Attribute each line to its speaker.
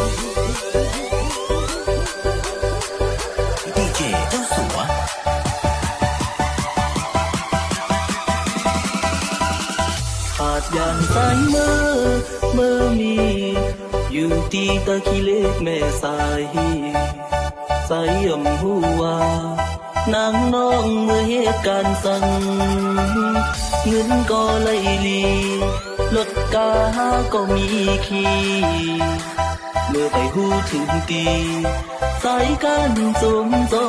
Speaker 1: าสัว
Speaker 2: ขาดยานสายเมื่อเมื่อมี อยู่ที่ตะขีเล็กแม่สายสายยำหัวนางน้องเมื่อเหตุการณ์สั่งเงินก็เลยลีรถกาก็มีขี่ เมื่อไปหูถึงตีสายการจมจอ